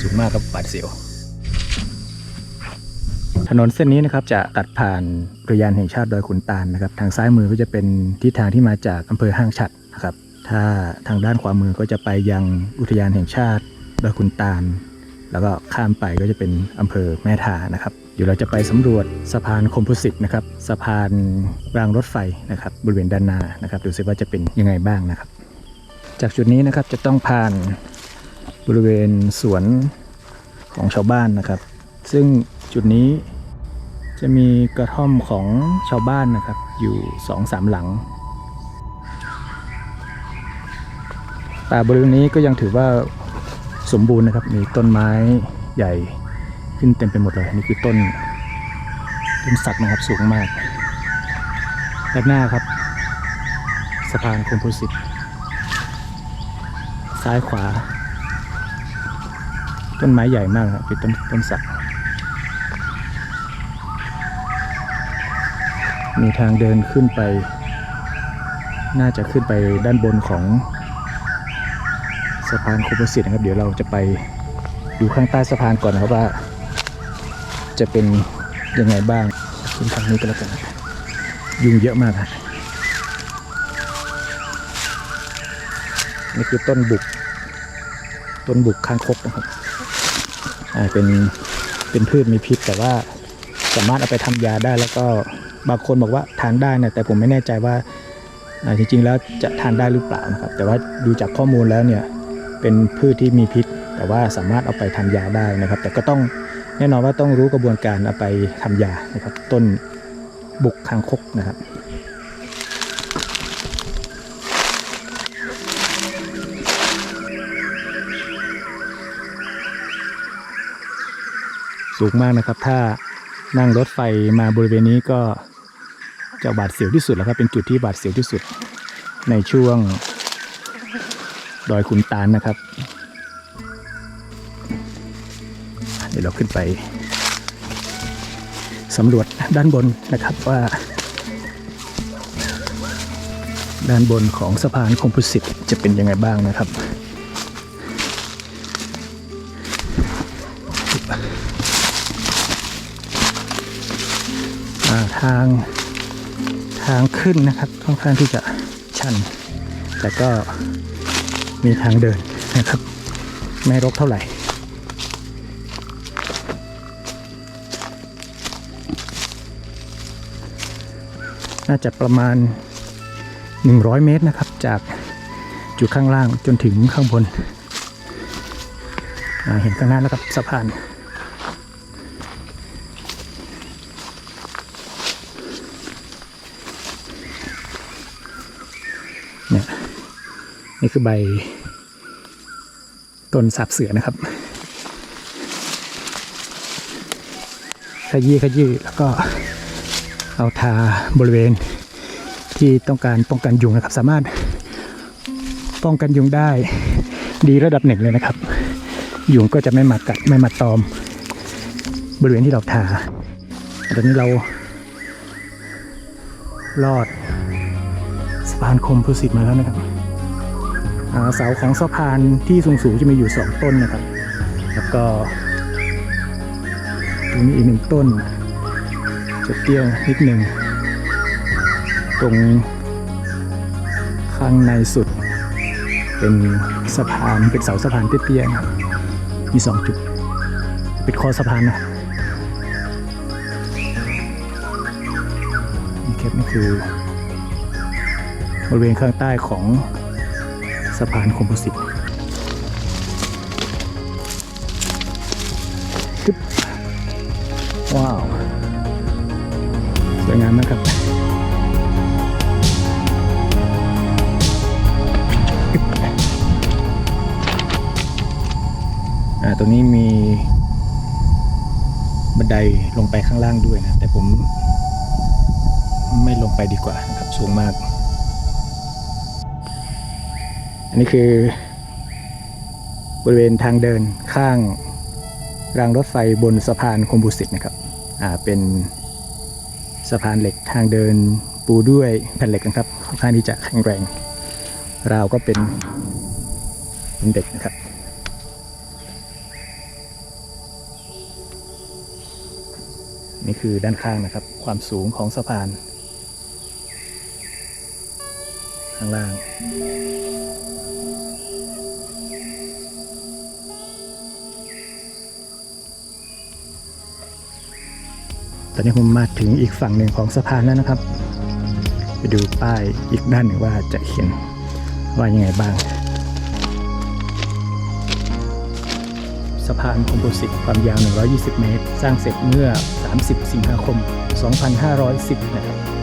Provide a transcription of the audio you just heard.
สูงมากครับบาดเสียว ถนนเส้นนี้นะครับจะตัดผ่านอุทยานแห่งชาติดอยขุนตาลนะครับ ทางซ้ายมือก็จะเป็นทิศทางที่มาจากอำเภอห้างฉัดนะครับ ถ้าทางด้านขวามือก็จะไปยังอุทยานแห่งชาติดอยขุนตาล แล้วก็ข้ามไปก็จะเป็นอำเภอแม่ทานะครับเดี๋ยวเราจะไปสำรวจสะพานคอมโพสิตนะครับ สะพานรางรถไฟนะครับ บริเวณด้านหน้านะครับ ดูซิว่าจะเป็นยังไงบ้างนะครับ จากจุดนี้นะครับจะต้องผ่านบริเวณสวนของชาวบ้านนะครับ ซึ่งจุดนี้จะมีกระท่อมของชาวบ้านนะครับ อยู่สองสามหลังป่าบริเวณนี้ก็ยังถือว่าสมบูรณ์นะครับ มีต้นไม้ใหญ่ขึ้นเต็มไปหมดเลยนี่คือต้นต้นสักนะครับสูงมากด้านหน้าครับ สะพานคมโพสิต ซ้ายขวา ต้นไม้ใหญ่มากครับเป็นต้นต้นสัก มีทางเดินขึ้นไป น่าจะขึ้นไปด้านบนของสะพานโคมสิตนะครับ เดี๋ยวเราจะไปดูข้างใต้สะพานก่อนนะครับว่า จะเป็นยังไงบ้างขึ้นทางนี้ก็แล้วกัน ยุงเยอะมากครับ นี่คือต้นบุก ต้นบุกคางคกนะครับอ่าเป็นเป็นพืชมีพิษแต่ว่าสามารถเอาไปทำยาได้แล้วก็บางคนบอกว่าทานได้นะแต่ผมไม่แน่ใจว่าอ่าจริงๆแล้วจะทานได้หรือเปล่านะครับ แต่ว่าดูจากข้อมูลแล้วเนี่ยเป็นพืชที่มีพิษ แต่ว่าสามารถเอาไปทำยาได้นะครับ แต่ก็ต้องแน่นอนว่าต้องรู้กระบวนการเอาไปทำยานะครับ ต้นบุกคางคกนะครับ สูงมากนะครับ ถ้านั่งรถไฟมาบริเวณนี้ก็จะบาดเสียวที่สุดแล้วครับเป็นจุดที่บาดเสียวที่สุดในช่วงดอยขุนตาลนะครับ เดี๋ยวเราขึ้นไปสำรวจด้านบนนะครับว่า ด้านบนของสะพานคอมโพสิตจะเป็นยังไงบ้างนะครับ ทางทางขึ้นนะครับค่อนข้างที่จะชัน แต่ก็มีทางเดินนะครับ ไม่รกเท่าไหร่น่าจะประมาณ 100 เมตรนะครับ จากจุดข้างล่างจนถึงข้างบน เห็นข้างหน้าแล้วครับสะพาน เนี่ย นี่คือใบต้นสับเสือนะครับ ขยี้ขยี้แล้วก็เอาทาบริเวณที่ต้องการป้องกันยุงนะครับ สามารถป้องกันยุงได้ดีระดับหนึ่งเลยนะครับ ยุงก็จะไม่มากัดไม่มาตอม บริเวณที่เราทาตอนนี้เราลอดสะพานคมโพสิตมาแล้วนะครับ เสาของสะพานที่สูงๆจะมีอยู่ 2 ต้นนะครับ แล้วก็ตรงนี้อีกหนึ่งต้น จะเตี้ยนิดหนึ่ง ตรงข้างในสุด เป็นสะพานเป็นเสาสะพานเตี้ยๆนมีสองจุด เป็นคอสะพานนะครับนี่ครับนี่คือบริเวณข้างใต้ของ สะพานคอมโพสิตว้าว สวยงามนะครับอ่าตรงนี้มีบันไดลงไปข้างล่างด้วยนะ แต่ผมไม่ลงไปดีกว่านะครับ สูงมาก อันนี้คือบริเวณทางเดินข้างรางรถไฟบนสะพานคอมบูสิตนะครับ อ่า เป็นสะพานเหล็กทางเดินปูด้วยแผ่นเหล็กนะครับ ค่อนข้างที่จะแข็งแรง ราวก็เป็นเป็นเด็กนะครับ นี่คือด้านข้างนะครับ ความสูงของสะพาน ข้างล่างตอนนี้ผมมาถึงอีกฝั่งหนึ่งของสะพานแล้วนะครับ ไปดูป้ายอีกด้านหนึ่งว่าจะเขียนว่ายังไงบ้าง สะพานคอมโพสิตความยาว 120 เมตร สร้างเสร็จเมื่อ 30 สิงหาคม 2510 นะครับ